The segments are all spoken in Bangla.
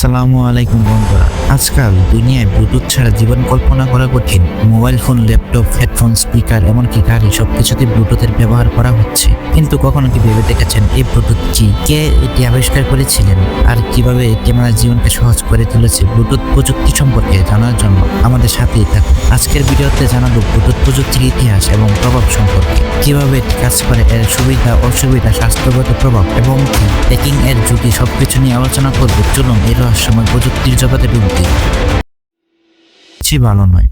আসসালামু আলাইকুম বন্ধুরা। আজকাল দুনিয়ায় ব্লুটুথ ছাড়া জীবন কল্পনা করা কঠিন। Mobile phone laptop headphone speaker এমনকি গাড়ি সবকিছুতে ব্লুটুথের ব্যবহার করা হচ্ছে। কিন্তু কখনো কি ভেবে দেখেছেন এই ব্লুটুথ কি কে এটি আবিষ্কার করেছিলেন? আর কীভাবে এটি আমাদের জীবনকে সহজ করে তুলেছে ব্লুটুথ প্রযুক্তি সম্পর্কে জানার জন্য আমাদের সাথেই থাকুন। আজকের ভিডিওতে জানাব ব্লুটুথ প্রযুক্তির ইতিহাস এবং প্রভাব সম্পর্কে। কীভাবে এটি কাজ করে এর সুবিধা, অসুবিধা, স্বাস্থ্যগত প্রভাব এবং ট্রেকিং এর ঝুঁকি সবকিছু নিয়ে আলোচনা করব। চলুন এই রহস্যময় প্রযুক্তির জগতে ডুব দিই। কিছু ভালো নয়।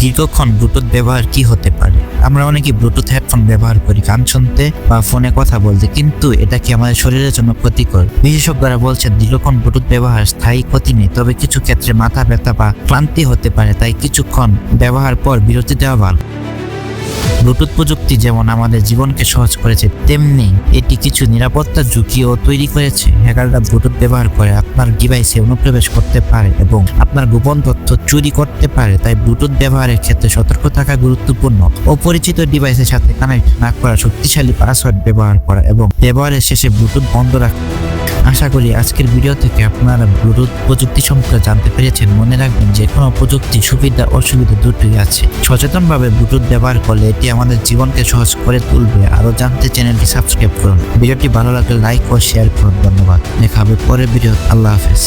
দীর্ঘক্ষণ ব্লুটুথ ব্যবহার কি হতে পারে? আমরা অনেকে ব্লুটুথ হেডফোন ব্যবহার করি, গান শুনতে বা ফোনে কথা বলতে, কিন্তু এটা কি আমাদের শরীরের জন্য ক্ষতিকর? বিশেষজ্ঞরা বলছেন, দীর্ঘক্ষণ ব্লুটুথ ব্যবহার স্থায়ী ক্ষতি নেই, তবে কিছু ক্ষেত্রে মাথা ব্যথা বা ক্লান্তি হতে পারে, তাই কিছুক্ষণ ব্যবহার পর বিরতি দেওয়া ভালো। ব্লুটুথ প্রযুক্তি যেমন আমাদের জীবনকে সহজ করেছে, তেমনি এটি কিছু নিরাপত্তা ঝুঁকিও তৈরি করেছে। হ্যাকাররা ব্লুটুথ ব্যবহার করে আপনার ডিভাইসে অনুপ্রবেশ করতে পারে এবং আপনার গোপন তথ্য চুরি করতে পারে। তাই ব্লুটুথ ব্যবহারের ক্ষেত্রে সতর্ক থাকা গুরুত্বপূর্ণ। অপরিচিত ডিভাইসের সাথে কানেক্ট না করা শক্তিশালী পাসওয়ার্ড ব্যবহার করা এবং ব্যবহারের শেষে ব্লুটুথ বন্ধ রাখা আশা করি আজকের ভিডিও থেকে আপনারা ব্লুটুথ প্রযুক্তি সম্পর্কে জানতে পেরেছেন। মনে রাখবেন যে কোনো প্রযুক্তি সুবিধা অসুবিধা দুটোই আছে। সচেতনভাবে ব্লুটুথ ব্যবহার করলে এটি আমাদের জীবনকে সহজ করে তুলবে। আরও জানতে চ্যানেলটি সাবস্ক্রাইব করুন। ভিডিওটি ভালো লাগলে লাইক ও শেয়ার করুন। ধন্যবাদ। দেখা হবে পরের ভিডিও আল্লাহ হাফেজ।